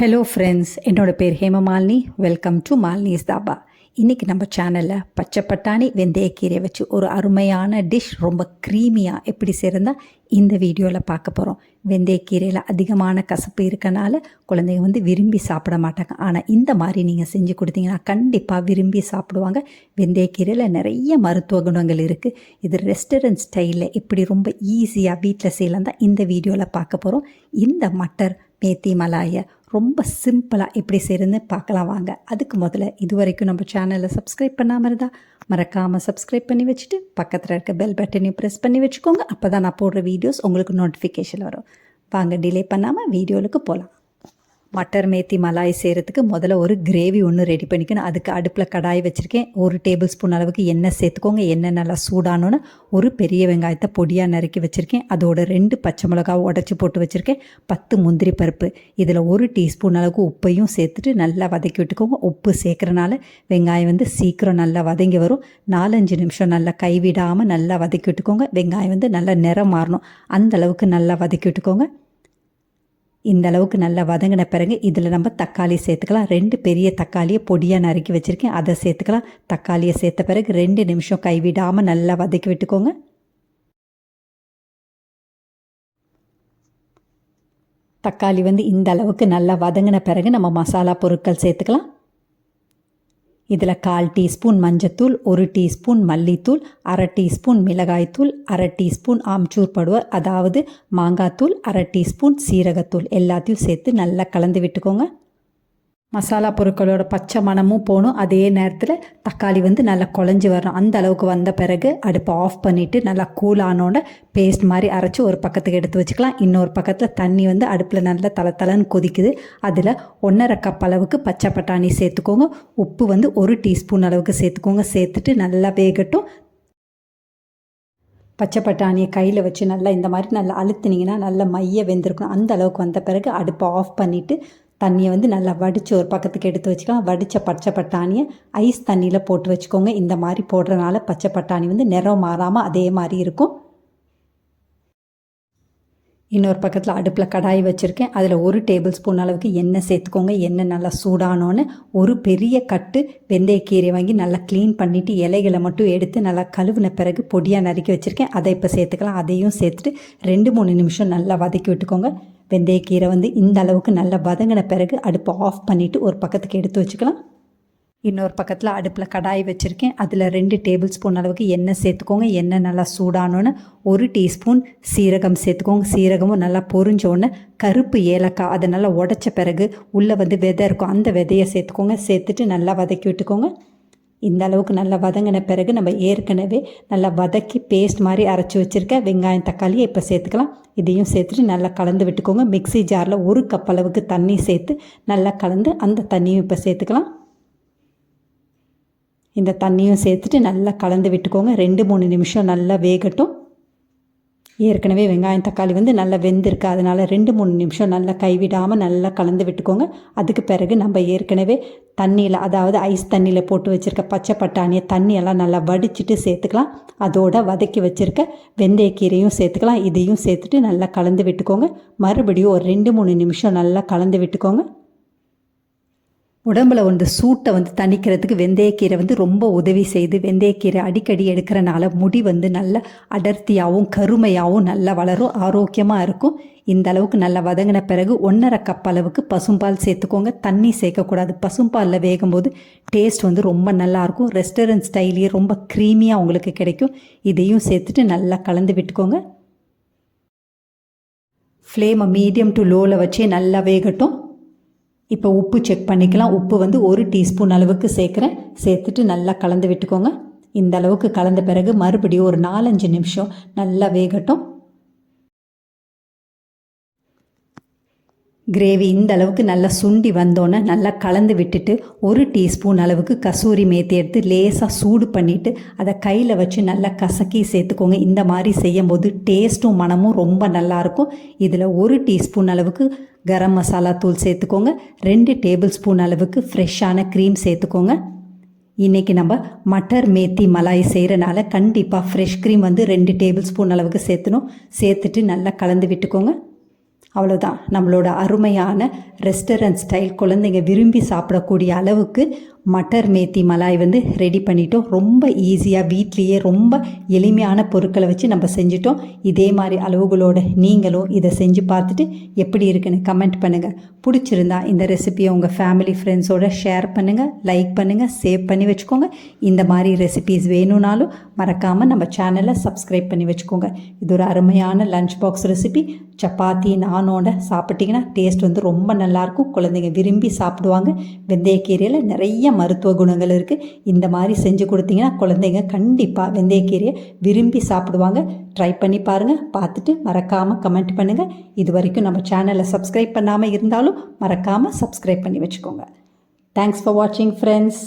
Hello friends என்னோட பேர் Hemamalini. Welcome to Malini's dhaba இன்றைக்கி நம்ம சேனலில் பச்சை பட்டாணி வெந்தயக்கீரை வச்சு ஒரு அருமையான டிஷ் ரொம்ப க்ரீமியாக எப்படி சேர்ந்தால் இந்த வீடியோவில் பார்க்க போகிறோம் வெந்தயக்கீரையில் அதிகமான கசப்பு இருக்கனால குழந்தைங்க வந்து விரும்பி சாப்பிட மாட்டாங்க. ஆனால் இந்த மாதிரி நீங்கள் செஞ்சு கொடுத்தீங்கன்னா கண்டிப்பாக விரும்பி சாப்பிடுவாங்க. வெந்தயக்கீரையில் நிறைய மருத்துவ குணங்கள் இருக்குது இது ரெஸ்டாரண்ட் ஸ்டைலில் எப்படி ரொம்ப ஈஸியாக வீட்டில் செய்யலாம் தான் இந்த வீடியோவில் பார்க்க போகிறோம் இந்த மட்டர் மேத்தி மலாயை ரொம்ப சிம்பிளாக எப்படி செய்கிறதுன்னு பார்க்கலாம் வாங்க. அதுக்கு முதல்ல இது வரைக்கும் நம்ம சேனலை சப்ஸ்கிரைப் பண்ணாமல் இருந்தால் மறக்காமல் சப்ஸ்கிரைப் பண்ணி வச்சுட்டு பக்கத்தில் இருக்க பெல் பட்டனையும் ப்ரெஸ் பண்ணி வச்சுக்கோங்க. அப்போ தான் நான் போடுற வீடியோஸ் உங்களுக்கு நோட்டிஃபிகேஷன் வரும். வாங்க டிலே பண்ணாமல் வீடியோவுக்கு போகலாம் மட்டர் மேத்தி மலாய் செய்கிறதுக்கு முதல்ல ஒரு கிரேவி ஒன்று ரெடி பண்ணிக்கணும். அதுக்கு அடுப்பில் கடாய் வச்சுருக்கேன். ஒரு டேபிள் ஸ்பூன் அளவுக்கு எண்ணெய் சேர்த்துக்கோங்க. எண்ணெய் நல்லா சூடானோன்னு ஒரு பெரிய வெங்காயத்தை பொடியாக நறுக்கி வச்சுருக்கேன். அதோட ரெண்டு பச்சை மிளகாவை உடச்சி போட்டு வச்சுருக்கேன். பத்து முந்திரி பருப்பு. இதில் ஒரு டீஸ்பூன் அளவுக்கு உப்பையும் சேர்த்துட்டு நல்லா வதக்கி விட்டுக்கோங்க. உப்பு சேர்க்குறனால வெங்காயம் வந்து சீக்கிரம் நல்லா வதங்கி வரும். நாலஞ்சு நிமிஷம் நல்லா கைவிடாமல் நல்லா வதக்கி விட்டுக்கோங்க. வெங்காயம் வந்து நல்லா நிறம் மாறணும். அந்த அளவுக்கு நல்லா வதக்கி விட்டுக்கோங்க. இந்த அளவுக்கு நல்லா வதங்கின பிறகு இதில் நம்ம தக்காளி சேர்த்துக்கலாம். ரெண்டு பெரிய தக்காளியை பொடியாக நறுக்கி வச்சுருக்கேன். அதை சேர்த்துக்கலாம். தக்காளியை சேர்த்த பிறகு ரெண்டு நிமிஷம் கைவிடாமல் நல்லா வதக்கி விட்டுக்கோங்க. தக்காளி வந்து இந்த அளவுக்கு நல்லா வதங்கின பிறகு நம்ம மசாலா பொருட்கள் சேர்த்துக்கலாம். இதில் கால் டீஸ்பூன் மஞ்சத்தூள் ஒரு டீஸ்பூன் மல்லித்தூள் அரை டீஸ்பூன் மிளகாய்த்தூள் அரை டீஸ்பூன் ஆம்ச்சூர் படுவர் அதாவது மாங்காத்தூள் அரை டீஸ்பூன் சீரகத்தூள். எல்லாத்தையும் சேர்த்து நல்லா கலந்து விட்டுக்கோங்க. மசாலா பொருட்களோட பச்சை மணமும் போகணும். அதே நேரத்தில் தக்காளி வந்து நல்லா குழஞ்சி வரணும். அந்த அளவுக்கு வந்த பிறகு அடுப்பை ஆஃப் பண்ணிவிட்டு நல்லா கூல் பேஸ்ட் மாதிரி அரைச்சி ஒரு பக்கத்துக்கு எடுத்து வச்சுக்கலாம். இன்னொரு பக்கத்தில் தண்ணி வந்து அடுப்பில் நல்லா தலை தலைன்னு கொதிக்குது. அதில் ஒன்றரை கப் அளவுக்கு பச்சை பட்டாணி சேர்த்துக்கோங்க. உப்பு வந்து ஒரு டீஸ்பூன் அளவுக்கு சேர்த்துக்கோங்க. சேர்த்துட்டு நல்லா வேகட்டும். பச்சை பட்டாணியை கையில் வச்சு நல்லா இந்த மாதிரி நல்லா அழுத்துனீங்கன்னா நல்லா மைய வெந்திருக்கணும். அந்த அளவுக்கு வந்த பிறகு அடுப்பை ஆஃப் பண்ணிவிட்டு தண்ணியை வந்து நல்லா வடித்து ஒரு பக்கத்துக்கு எடுத்து வச்சுக்கலாம். வடித்த பச்சை பட்டாணியை ஐஸ் தண்ணியில் போட்டு வச்சுக்கோங்க. இந்த மாதிரி போடுறதுனால பச்சை பட்டாணி வந்து நிறம் மாறாமல் அதே மாதிரி இருக்கும். இன்னொரு பக்கத்தில் அடுப்பில் கடாய் வச்சுருக்கேன். அதில் ஒரு டேபிள் ஸ்பூன் அளவுக்கு எண்ணெய் சேர்த்துக்கோங்க. எண்ணெய் நல்லா சூடானோன்னு ஒரு பெரிய கட்டு வெந்தயக்கீரை வாங்கி நல்லா க்ளீன் பண்ணிவிட்டு இலைகளை மட்டும் எடுத்து நல்லா கழுவின பிறகு பொடியாக நறுக்கி வச்சுருக்கேன். அதை இப்போ சேர்த்துக்கலாம். அதையும் சேர்த்துட்டு ரெண்டு மூணு நிமிஷம் நல்லா வதக்கி விட்டுக்கோங்க. வெந்தயக்கீரை வந்து இந்த அளவுக்கு நல்லா வதங்கின பிறகு அடுப்பை ஆஃப் பண்ணிவிட்டு ஒரு பக்கத்துக்கு எடுத்து வச்சுக்கலாம். இன்னொரு பக்கத்தில் அடுப்பில் கடாய் வச்சுருக்கேன். அதில் ரெண்டு டேபிள் ஸ்பூன் அளவுக்கு எண்ணெய் சேர்த்துக்கோங்க. எண்ணெய் நல்லா சூடானோன்னு ஒரு டீஸ்பூன் சீரகம் சேர்த்துக்கோங்க. சீரகமும் நல்லா பொறிஞ்சோன்னு கருப்பு ஏலக்காய் அதை நல்லா உடச்ச பிறகு உள்ளே வந்து விதை இருக்கும். அந்த விதையை சேர்த்துக்கோங்க. சேர்த்துட்டு நல்லா வதக்கி விட்டுக்கோங்க. இந்த அளவுக்கு நல்லா வதங்கின பிறகு நம்ம ஏற்கனவே நல்லா வதக்கி பேஸ்ட் மாதிரி அரைச்சி வச்சுருக்க வெங்காயம் தக்காளியை இப்போ சேர்த்துக்கலாம். இதையும் சேர்த்துட்டு நல்லா கலந்து விட்டுக்கோங்க. மிக்சி ஜாரில் ஒரு கப் அளவுக்கு தண்ணி சேர்த்து நல்லா கலந்து அந்த தண்ணியும் இப்போ சேர்த்துக்கலாம். இந்த தண்ணியும் சேர்த்துட்டு நல்லா கலந்து விட்டுக்கோங்க. ரெண்டு மூணு நிமிஷம் நல்லா வேகட்டும். ஏற்கனவே வெங்காயம் தக்காளி வந்து நல்லா வெந்திருக்கு. அதனால் ரெண்டு மூணு நிமிஷம் நல்லா கைவிடாமல் நல்லா கலந்து விட்டுக்கோங்க. அதுக்கு பிறகு நம்ம ஏற்கனவே தண்ணியில் அதாவது ஐஸ் தண்ணியில் போட்டு வச்சுருக்க பச்சை பட்டாணியை தண்ணியெல்லாம் நல்லா வடிச்சிட்டு சேர்த்துக்கலாம். அதோட வதக்கி வச்சுருக்க வெந்தயக்கீரையும் சேர்த்துக்கலாம். இதையும் சேர்த்துட்டு நல்லா கலந்து விட்டுக்கோங்க. மறுபடியும் ஒரு ரெண்டு மூணு நிமிஷம் நல்லா கலந்து விட்டுக்கோங்க. உடம்புல வந்து சூட்டை வந்து தணிக்கிறதுக்கு வெந்தயக்கீரை வந்து ரொம்ப உதவி செய்து வெந்தயக்கீரை அடிக்கடி எடுக்கிறனால முடி வந்து நல்ல அடர்த்தியாகவும் கருமையாகவும் நல்லா வளரும் ஆரோக்கியமாக இருக்கும். இந்த அளவுக்கு நல்லா வதங்கின பிறகு ஒன்றரை கப் அளவுக்கு பசும்பால் சேர்த்துக்கோங்க. தண்ணி சேர்க்கக்கூடாது. பசும்பாலில் வேகும்போது டேஸ்ட் வந்து ரொம்ப நல்லாயிருக்கும். ரெஸ்டாரண்ட் ஸ்டைலே ரொம்ப க்ரீமியாக உங்களுக்கு கிடைக்கும். இதையும் சேர்த்துட்டு நல்லா கலந்து விட்டுக்கோங்க. ஃப்ளேமை மீடியம் டு லோவில் வச்சே நல்லா வேகட்டும். இப்போ உப்பு செக் பண்ணிக்கலாம். உப்பு வந்து ஒரு டீஸ்பூன் அளவுக்கு சேர்க்குறேன். சேர்த்துட்டு நல்லா கலந்து விட்டுக்கோங்க. இந்த அளவுக்கு கலந்த பிறகு மறுபடியும் ஒரு நாலஞ்சு நிமிஷம் நல்லா வேகட்டும். கிரேவி இந்த அளவுக்கு நல்லா சுண்டி வந்தோன்னே நல்லா கலந்து விட்டுட்டு ஒரு டீஸ்பூன் அளவுக்கு கசூரி மேத்தி எடுத்து லேசாக சூடு பண்ணிவிட்டு அதை கையில் வச்சு நல்லா கசக்கி சேர்த்துக்கோங்க. இந்த மாதிரி செய்யும் போது டேஸ்ட்டும் மனமும் ரொம்ப நல்லாயிருக்கும் இதில் ஒரு டீஸ்பூன் அளவுக்கு கரம் மசாலா தூள் சேர்த்துக்கோங்க. ரெண்டு டேபிள் ஸ்பூன் அளவுக்கு ஃப்ரெஷ்ஷான க்ரீம் சேர்த்துக்கோங்க. இன்றைக்கி நம்ம மட்டர் மேத்தி மலாய் செய்கிறனால கண்டிப்பாக ஃப்ரெஷ் க்ரீம் வந்து ரெண்டு டேபிள் ஸ்பூன் அளவுக்கு சேர்த்துணும். சேர்த்துட்டு நல்லா கலந்து விட்டுக்கோங்க. அவ்வளோதான் நம்மளோட அருமையான ரெஸ்டாரண்ட் ஸ்டைல் குழந்தைங்க விரும்பி சாப்பிடக்கூடிய அளவுக்கு மட்டர் மேத்தி மலாய் வந்து ரெடி பண்ணிட்டோம். ரொம்ப ஈஸியாக வீட்லேயே ரொம்ப எளிமையான பொருட்களை வச்சு நம்ம செஞ்சிட்டோம். இதே மாதிரி அளவுகளோட நீங்களும் இதை செஞ்சு பார்த்துட்டு எப்படி இருக்குன்னு கமெண்ட் பண்ணுங்கள் பிடிச்சிருந்தா இந்த ரெசிபியை உங்கள் ஃபேமிலி ஃப்ரெண்ட்ஸோட ஷேர் பண்ணுங்கள் லைக் பண்ணுங்கள் சேவ் பண்ணி வச்சுக்கோங்க. இந்த மாதிரி ரெசிபீஸ் வேணும்னாலும் மறக்காமல் நம்ம சேனலை சப்ஸ்கிரைப் பண்ணி வச்சுக்கோங்க. இது ஒரு அருமையான லஞ்ச் பாக்ஸ் ரெசிபி சப்பாத்தி நானோட சாப்பிட்டிங்கன்னா டேஸ்ட் வந்து ரொம்ப நல்லாயிருக்கும் குழந்தைங்க விரும்பி சாப்பிடுவாங்க. வெந்தயக்கீரையில் நிறைய மருத்துவ குணங்கள் இருக்குது இந்த மாதிரி செஞ்சு கொடுத்தீங்கன்னா குழந்தைங்க கண்டிப்பாக வெந்தயக்கீரையை விரும்பி சாப்பிடுவாங்க. ட்ரை பண்ணி பாருங்கள் பார்த்துட்டு மறக்காமல் கமெண்ட் பண்ணுங்கள் இது வரைக்கும் நம்ம சேனலை சப்ஸ்கிரைப் பண்ணாமல் இருந்தாலும் மறக்காமல் சப்ஸ்கிரைப் பண்ணி வச்சுக்கோங்க. தேங்க்ஸ் ஃபார் வாட்சிங் ஃப்ரெண்ட்ஸ்